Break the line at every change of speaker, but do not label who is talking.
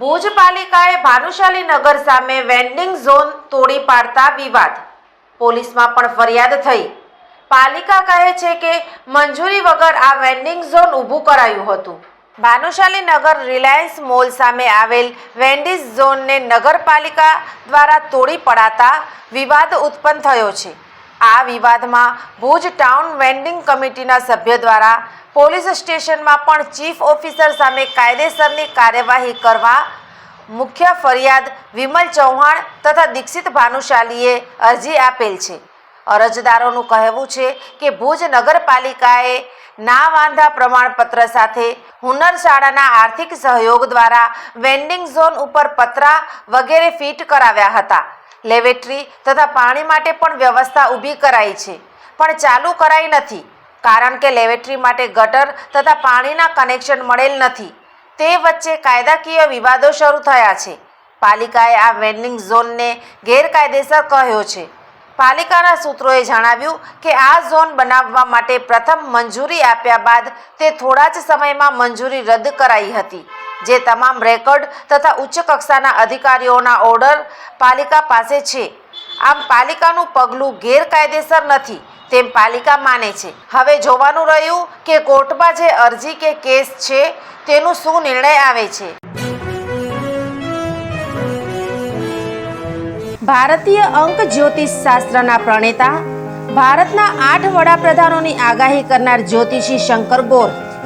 Bhuj પાલિકાએ Bhanushali Nagar સામે vending zone તોડી પાડતા વિવાદ. પોલીસમાં પણ ફરિયાદ થઈ. પાલિકા કહે છે કે મંજૂરી વગર આ વેન્ડિંગ ઝોન ઊભું કરાયું હતું. ભાનુશાલી નગર રિલાયન્સ મોલ સામે આવેલ વેન્ડિંગ ઝોનને નગરપાલિકા દ્વારા તોડી પડાતા વિવાદ ઉત્પન્ન થયો છે. આ વિવાદમાં ભુજ ટાઉન વેન્ડિંગ કમિટીના સભ્ય દ્વારા પોલીસ સ્ટેશનમાં પણ ચીફ ઓફિસર સામે કાયદેસરની કાર્યવાહી કરવા મુખ્ય ફરિયાદ વિમલ ચૌહાણ તથા દીક્ષિત ભાનુશાલીએ અરજી આપેલ છે. અરજદારોનું કહેવું છે કે ભુજ નગરપાલિકાએ ના વાંધા પ્રમાણપત્ર સાથે હુનર શાળાના આર્થિક સહયોગ દ્વારા વેન્ડિંગ ઝોન ઉપર પતરા વગેરે ફિટ કરાવ્યા હતા. લેવેટરી તથા પાણી માટે પણ વ્યવસ્થા ઊભી કરાઈ છે. પણ ચાલુ કરાઈ નથી, કારણ કે લેવેટરી માટે ગટર તથા પાણીના કનેક્શન મળેલ નથી. તે વચ્ચે કાયદાકીય વિવાદો શરૂ થયા છે. પાલિકાએ આ વેન્ડિંગ ઝોનને ગેરકાયદેસર કહ્યો છે. પાલિકાના સૂત્રોએ જણાવ્યું કે આ ઝોન બનાવવા માટે પ્રથમ મંજૂરી આપ્યા બાદ તે થોડા જ સમયમાં મંજૂરી રદ કરાઈ હતી. જે તમામ રેકોર્ડ તથા ઉચ્ચ કક્ષાના અધિકારીઓના ઓર્ડર પાલિકા પાસે છે. આમ પાલિકાનું પગલું ગેરકાયદેસર નથી, તેમ પાલિકા માને છે. હવે જોવાનું રહ્યું કે કોર્ટમાં જે અરજી કે કેસ છે, તેનું શું નિર્ણય આવે છે? ભારતીય અંક જ્યોતિષ શાસ્ત્રના પ્રણેતા, ભારતના આઠ વડાપ્રધાનોની આગાહી કરનાર જ્યોતિષી શંકર ગોર